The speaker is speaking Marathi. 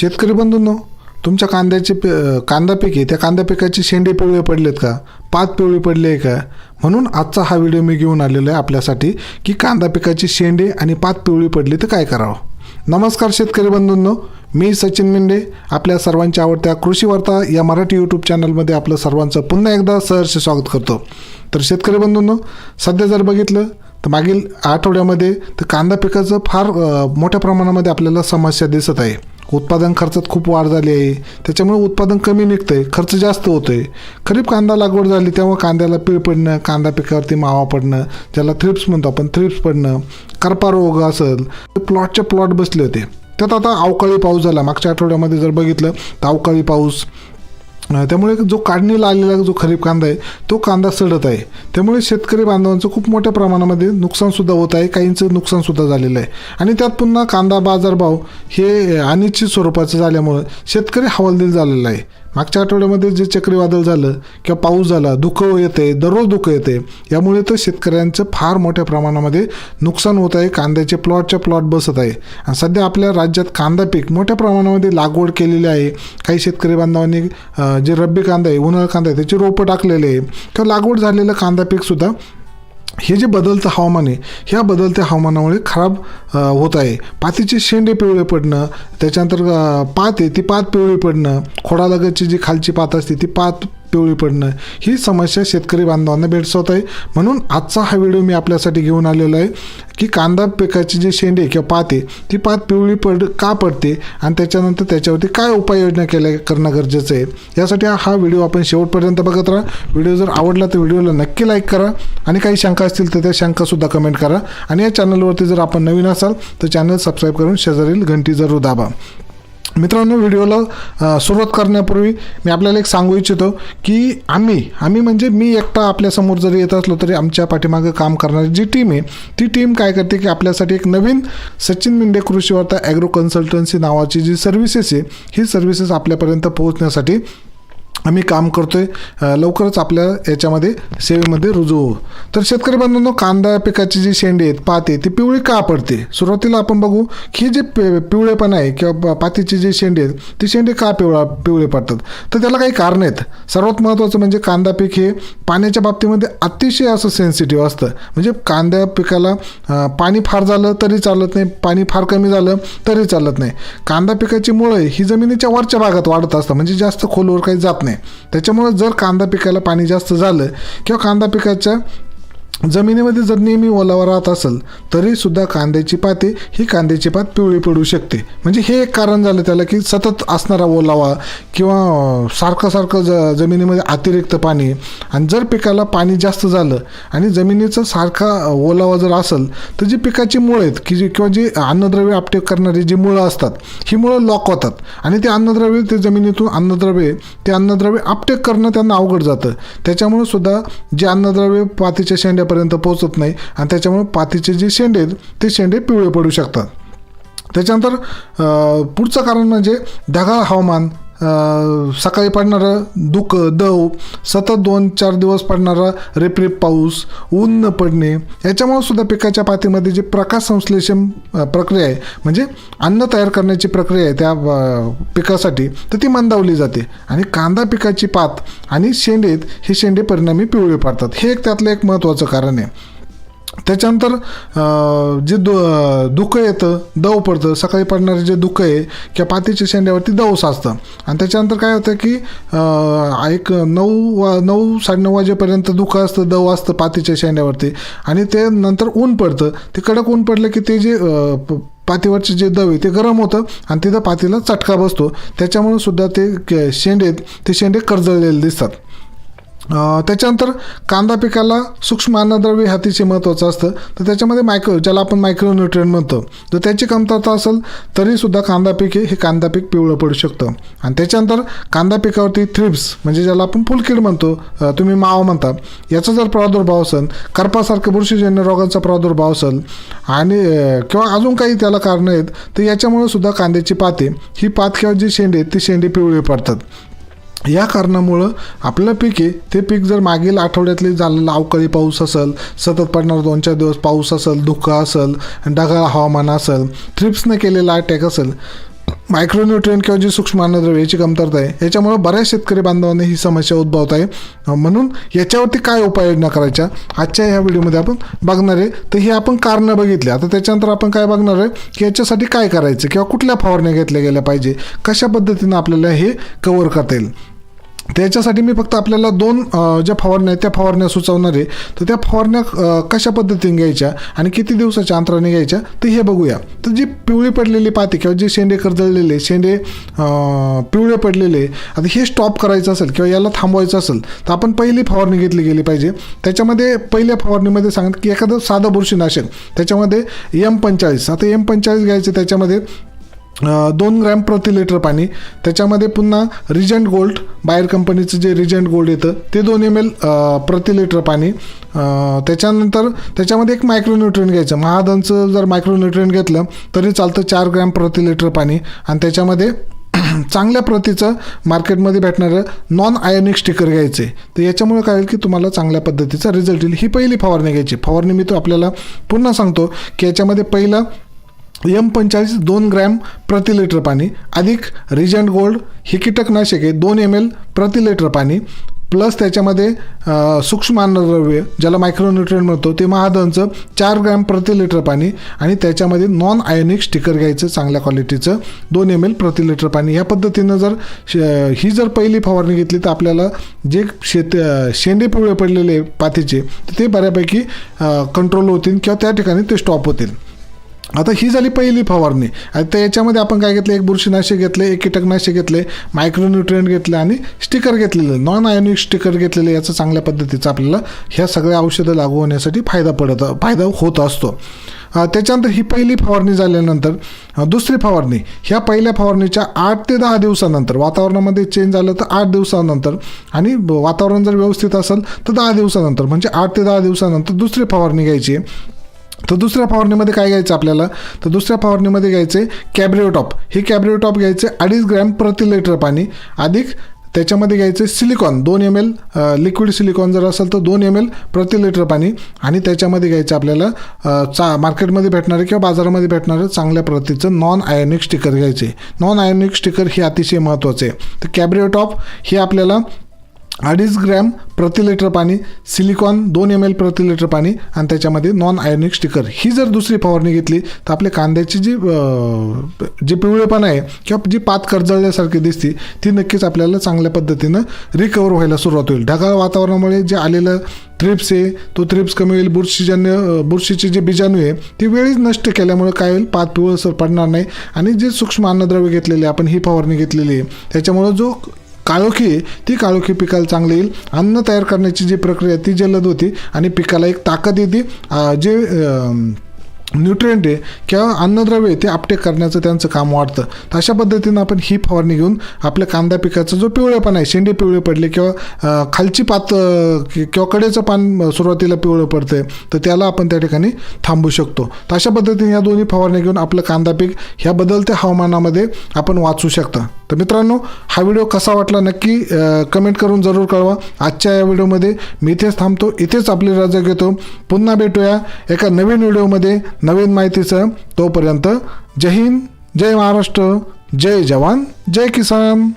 शेतकरी बंधूंनो तुमच्या कांद्याचे पे कांदा पीक आहे त्या कांदा पिकाचे शेंडे पिवळे पडलेत का? पात पिवळी पडले आहे का? म्हणून आजचा हा व्हिडिओ मी घेऊन आलेलो आहे आपल्यासाठी की कांदा पिकाचे शेंडे आणि पात पिवळी पडली तर काय करावं? नमस्कार शेतकरी बंधूंनो मी सचिन मेंढे आपल्या सर्वांच्या आवडत्या कृषी वार्ता या मराठी यूट्यूब चॅनलमध्ये आपलं सर्वांचं पुन्हा एकदा सहर्ष स्वागत करतो. तर शेतकरी बंधूंनो सध्या जर बघितलं तर मागील आठवड्यामध्ये तर कांदा पिकाचं फार मोठ्या प्रमाणामध्ये आपल्याला समस्या दिसत आहे. उत्पादन खर्चात खूप वाढ झाली आहे. त्याच्यामुळे उत्पादन कमी निघतं आहे खर्च जास्त होतो आहे खरीप कांदा लागवड झाली तेव्हा कांद्याला पीळ पडणं कांदा पिकावरती मावा पडणं ज्याला थ्रिप्स म्हणतो आपण थ्रिप्स पडणं करपा रोग असेल प्लॉटचे प्लॉट बसले होते. त्यात आता अवकाळी पाऊस झाला. मागच्या आठवड्यामध्ये जर बघितलं तर अवकाळी पाऊस त्यामुळे जो काढणीला आलेला जो खरीप कांदा आहे तो कांदा सडत आहे. त्यामुळे शेतकरी बांधवांचं खूप मोठ्या प्रमाणामध्ये नुकसानसुद्धा होत आहे. काहींचं नुकसानसुद्धा झालेलं आहे. आणि त्यात पुन्हा कांदा बाजारभाव हे अनिश्चित स्वरूपाचं झाल्यामुळं शेतकरी हवालदिल झालेला आहे. मागच्या आठवड्यामध्ये जे चक्रीवादळ झालं किंवा पाऊस झाला धुकं येते दररोज धुकं येते यामुळे तर शेतकऱ्यांचं फार मोठ्या प्रमाणामध्ये नुकसान होत आहे. कांद्याचे प्लॉटच्या प्लॉट बसत आहे. आणि सध्या आपल्या राज्यात कांदा पीक मोठ्या प्रमाणामध्ये लागवड केलेली आहे. काही शेतकरी बांधवांनी जे रब्बी कांदा आहे उन्हाळा कांदा आहे त्याची रोपं टाकलेले आहे. किंवा लागवड झालेलं कांदा पीकसुद्धा हे जे बदलतं हवामान आहे ह्या बदलत्या हवामानामुळे खराब होत आहे. पातीचे शेंडे पिवळे पडणं त्याच्यानंतर पात आहे ती पात पिवळी पडणं खोडालगतची जी खालची पात असते ती पात पिवळी पडणं ही समस्या शेतकरी बांधवांना भेडसवत आहे. म्हणून आजचा हा व्हिडिओ मी आपल्यासाठी घेऊन आलेला आहे की कांदा पिकाची जी शेंडे किंवा पात आहे ती पात पिवळी पड का पडते आणि त्याच्यानंतर त्याच्यावरती काय उपाययोजना केल्या करणं गरजेचं आहे. यासाठी हा व्हिडिओ आपण शेवटपर्यंत बघत राहा. व्हिडिओ जर आवडला तर व्हिडिओला नक्की लाईक करा आणि काही शंका असतील तर त्या शंकासुद्धा कमेंट करा. आणि या चॅनलवरती जर आपण नवीन असाल तर चॅनल सबस्क्राईब करून शेजारील घंटी जरूर दाबा मित्रांनो व्हिडिओला सुरुवात करण्यापूर्वी मी आपल्याला एक सांगू इच्छितो की आम्ही आम्ही म्हणजे मी एकटा आपल्यासमोर जरी येत असलो तरी आमच्या पाठीमागं काम करणारी जी टीम आहे ती टीम काय करते की आपल्यासाठी एक नवीन सचिन मिंडे कृषी वार्ता ॲग्रो कन्सल्टन्सी नावाची जी सर्व्हिसेस आहे ही सर्व्हिसेस आपल्यापर्यंत पोहोचण्यासाठी आम्ही काम करतोय आहे लवकरच आपल्या याच्यामध्ये सेवेमध्ये रुजू होऊ. तर शेतकरी बांधवांनो कांदा पिकाची जी शेंडी आहेत पात आहे ती पिवळी का पडते? सुरुवातीला आपण बघू की जे पिवळेपण आहे किंवा पातीची जी शेंडी आहेत ती शेंडी का पिवळा पिवळे पडतात? तर त्याला काही कारण आहेत. सर्वात महत्त्वाचं म्हणजे कांदा पीक हे पाण्याच्या बाबतीमध्ये अतिशय असं सेन्सिटिव्ह असतं. म्हणजे कांदा पिकाला पाणी फार झालं तरी चालत नाही पाणी फार कमी झालं तरी चालत नाही. कांदा पिकाची मुळं ही जमिनीच्या वरच्या भागात वाढत असतात. म्हणजे जास्त खोलवर काही जात नाही. त्याच्यामुळे जर कांदा पिकाला पाणी जास्त झालं किंवा कांदा पिकाच्या जमिनीमध्ये जर नेहमी ओलावा राहत असेल तरीसुद्धा कांद्याची पाते ही कांद्याची पात पिवळी पडू शकते. म्हणजे हे एक कारण झालं त्याला की सतत असणारा ओलावा किंवा सारखं सारखं ज जमिनीमध्ये अतिरिक्त पाणी. आणि जर पिकाला पाणी जास्त झालं आणि जमिनीचा सारखा ओलावा जर असेल तर जी पिकाची मुळं आहेत की जी किंवा जी अन्नद्रव्य आपटेक करणारी जी मुळं असतात ही मुळं लॉक होतात. आणि ते अन्नद्रव्य ते जमिनीतून अन्नद्रव्य ते अन्नद्रव्य आपटेक करणं त्यांना अवघड जातं. त्याच्यामुळे सुद्धा जे अन्नद्रव्य पातीच्या शेंड्यापर्यंत पोहोचत नाही आणि त्याच्यामुळे पातीचे जे शेंडे आहेत ते शेंडे पिवळे पडू शकतात. त्याच्यानंतर पुढचं कारण म्हणजे ढगाळ हवामान. सकाळी पडणारं दुख दव सतत दोन चार दिवस पडणारा रेपरेप पाऊस ऊन न पडणे याच्यामुळे सुद्धा पिकाच्या पातीमध्ये जे प्रकाश संश्लेषण प्रक्रिया आहे म्हणजे अन्न तयार करण्याची प्रक्रिया आहे त्या पिकासाठी तर ती मंदावली जाते. आणि कांदा पिकाची पात आणि शेंडेत हे शेंडे परिणामी पिवळे पडतात. हे एक त्यातलं एक महत्त्वाचं कारण आहे. त्याच्यानंतर जे दु धुकं येतं दव पडतं सकाळी पडणारे जे धुकं आहे किंवा पातीच्या शेंड्यावरती दव साचतं. आणि त्याच्यानंतर काय होतं की एक नऊ वा नऊ साडेनऊ वाजेपर्यंत धुकं असतं दव असतं पातीच्या शेंड्यावरती. आणि ते नंतर ऊन पडतं. ते कडक ऊन पडलं की ते जे प- पातीवरचे जे दव आहे ते गरम होतं आणि तिथं पातीला चटका बसतो. त्याच्यामुळे सुद्धा ते शेंडे आहेत ते शेंडे कर्जळलेले दिसतात. त्याच्यानंतर कांदा पिकाला सूक्ष्म अन्नद्रव्य हे अतिशय महत्त्वाचं असतं. तर त्याच्यामध्ये मायक्रो ज्याला आपण मायक्रो मायक्रोन्युट्रियन म्हणतो तर त्याची कमतरता असेल तरीसुद्धा कांदा पीक हे कांदा पीक पिवळं पडू शकतं. आणि त्याच्यानंतर कांदा पिकावरती थ्रिप्स म्हणजे ज्याला आपण फुलकीड म्हणतो तुम्ही मावा म्हणता याचा जर प्रादुर्भाव असेल करपासारख्या बुरशीजन्य रोगांचा प्रादुर्भाव असेल आणि किंवा अजून काही त्याला कारणं आहेत तर याच्यामुळे सुद्धा कांद्याची पाते ही पात किंवा जी शेंडे आहेत ती शेंडे पिवळी पडतात. या कारणामुळं आपलं पीक आहे ते पीक जर मागील आठवड्यातली झालेला अवकाळी पाऊस असेल सतत पडणारा दोन चार दिवस पाऊस असेल धुकं असेल ढगाळ हवामान असेल थ्रिप्सनं केलेला अटॅक असेल मायक्रोन्यूट्रियन किंवा जी सूक्ष्म अन्नद्रव्य याची कमतरता आहे. याच्यामुळे बऱ्याच शेतकरी बांधवांना ही समस्या उद्भवत आहे. म्हणून याच्यावरती काय उपाययोजना करायच्या आजच्या ह्या व्हिडिओमध्ये आपण बघणार आहे. तर ही आपण कारणं बघितली. आता त्याच्यानंतर आपण काय बघणार आहे की याच्यासाठी काय करायचं किंवा कुठल्या फवारण्या घेतल्या गेल्या पाहिजे कशा पद्धतीनं आपल्याला हे कवर करता येईल. त्याच्यासाठी मी फक्त आपल्याला दोन ज्या फवारण्या आहेत त्या फवारण्या सुचवणार. आहे तर त्या फवारण्या कशा पद्धतीने घ्यायच्या आणि किती दिवसाच्या अंतराने घ्यायच्या तर हे बघूया. तर जी पिवळी पडलेली पाती किंवा जे शेंडे करदळलेले शेंडे पिवळे पडलेले आता हे स्टॉप करायचं असेल किंवा याला थांबवायचं असेल तर आपण पहिली फवारणी घेतली गेली पाहिजे. त्याच्यामध्ये पहिल्या फवारणीमध्ये सांगत की एखादं साधं बुरशीनाशक त्याच्यामध्ये एम पंचाळीस. आता एम पंचाळीस घ्यायचं त्याच्यामध्ये दोन ग्रॅम प्रति लिटर पाणी. त्याच्यामध्ये पुन्हा रिजंट गोल्ड बाहेर कंपनीचं जे रिजंट गोल्ड येतं ते दोन एम एल प्रति लिटर पाणी. त्याच्यानंतर त्याच्यामध्ये एक मायक्रोन्युट्रियन घ्यायचं. महादनचं जर मायक्रोन्युट्रियन घेतलं तरी चालतं चार ग्रॅम प्रति लिटर पाणी. आणि त्याच्यामध्ये चांगल्या प्रतीचं मार्केटमध्ये भेटणारं नॉन आयोनिक स्टिकर घ्यायचे. तर याच्यामुळे काय होईल की तुम्हाला चांगल्या पद्धतीचा रिझल्ट येईल. ही पहिली फवारणी घ्यायची. फवारणी मी तो आपल्याला पुन्हा सांगतो की याच्यामध्ये पहिलं एम पंचेचाळीस दोन ग्रॅम प्रति लिटर पाणी अधिक रिजंट गोल्ड हे कीटकनाशक आहे दोन एम एल प्रति लिटर पाणी प्लस त्याच्यामध्ये सूक्ष्म अन्नद्रव्य ज्याला मायक्रोन्युट्रिएंट म्हणतो ते महादनचं चार ग्रॅम प्रति लिटर पाणी आणि त्याच्यामध्ये नॉन आयोनिक स्टिकर घ्यायचं चांगल्या क्वालिटीचं दोन एम एल प्रति लिटर पाणी. या पद्धतीनं जर ही जर पहिली फवारणी घेतली तर आपल्याला जे शेत शेंडे पिवळे पडलेले पातीचे ते बऱ्यापैकी कंट्रोल होतील किंवा त्या ठिकाणी ते स्टॉप होतील. आता ही झाली पहिली फवारणी. आता याच्यामध्ये आपण काय घेतलं? एक बुरशीनाशक घेतले एक कीटकनाशक घेतले मायक्रोन्युट्रियंट घेतले आणि स्टिकर घेतलेले. नॉन आयोनिक स्टिकर घेतलेले याचा चांगल्या पद्धतीचा आपल्याला ह्या सगळ्या औषधं लागू होण्यासाठी फायदा पडत फायदा होत असतो. त्याच्यानंतर ही पहिली फवारणी झाल्यानंतर दुसरी फवारणी. ह्या पहिल्या फवारणीच्या आठ ते दहा दिवसानंतर वातावरणामध्ये चेंज झालं तर आठ दिवसानंतर आणि ब- वातावरण जर व्यवस्थित असेल तर दहा दिवसानंतर. म्हणजे आठ ते दहा दिवसानंतर दुसरी फवारणी घ्यायची आहे. तर दुसऱ्या फवारणीमध्ये काय घ्यायचं आपल्याला? तर दुसऱ्या फवारणीमध्ये घ्यायचे कॅब्रिओटॉप हे कॅब्रिओटॉप घ्यायचे अडीच ग्रॅम प्रति लिटर पाणी. अधिक त्याच्यामध्ये घ्यायचे सिलिकॉन दोन एम एल लिक्विड सिलिकॉन जर असेल तर दोन एम एल प्रति लिटर पाणी. आणि त्याच्यामध्ये घ्यायचं आपल्याला चा मार्केटमध्ये भेटणारे किंवा बाजारामध्ये भेटणारं चांगल्या प्रतीचं नॉन आयोनिक स्टिकर घ्यायचे. नॉन आयोनिक स्टिकर हे अतिशय महत्त्वाचे आहे तर कॅब्रिओटॉप हे आपल्याला अडीच ग्रॅम प्रति लिटर पाणी सिलिकॉन दोन एम एल प्रति लिटर पाणी आणि त्याच्यामध्ये नॉन आयोनिक स्टिकर ही जर दुसरी फवारणी घेतली तर आपल्या कांद्याची जी जे पिवळेपण आहे किंवा जी पात कर्जळल्यासारखी दिसते ती नक्कीच आपल्याला चांगल्या पद्धतीनं रिकवर व्हायला सुरुवात होईल. ढगाळ वातावरणामुळे जे आलेलं थ्रिप्स आहे तो थ्रिप्स कमी होईल. बुरशीजन्य बुरशीचे जे बीजाणू आहे ते वेळीच नष्ट केल्यामुळे काय होईल? पात पिवळसर पडणार नाही. आणि जे सूक्ष्म अन्नद्रव्य घेतलेले आपण ही फवारणी घेतलेली आहे त्याच्यामुळं जो काळोखी आहे, ती काळोखी पिकाला चांगली येईल. अन्न तयार करण्याची जी प्रक्रिया ती जलद होती आणि पिकाला एक ताकद येते. जे न्यूट्रियंट आहे किंवा अन्नद्रव्य आहे ते आपटेक करण्याचं त्यांचं काम वाढतं. तर अशा पद्धतीनं आपण ही फवारणी घेऊन आपल्या कांदा पिकाचा जो पिवळेपण आहे शेंडे पिवळे पडले किंवा खालची पात किंवा कडेचं पान सुरुवातीला पिवळं पडतंय तर त्याला आपण त्या ठिकाणी थांबू शकतो. तर अशा पद्धतीने या दोन्ही फवारणी घेऊन आपलं कांदा पीक ह्या बदलत्या हवामानामध्ये आपण वाचू शकता. तर मित्रांनो हा व्हिडिओ कसा वाटला नक्की कमेंट करून जरूर कळवा. आजच्या या व्हिडिओमध्ये मी इथेच थांबतो इथेच आपली रजा घेतो. पुन्हा भेटूया एका नवीन व्हिडिओमध्ये. नवीन माहितीचं तोपर्यंत जय हिंद जय महाराष्ट्र जय जवान जय किसान.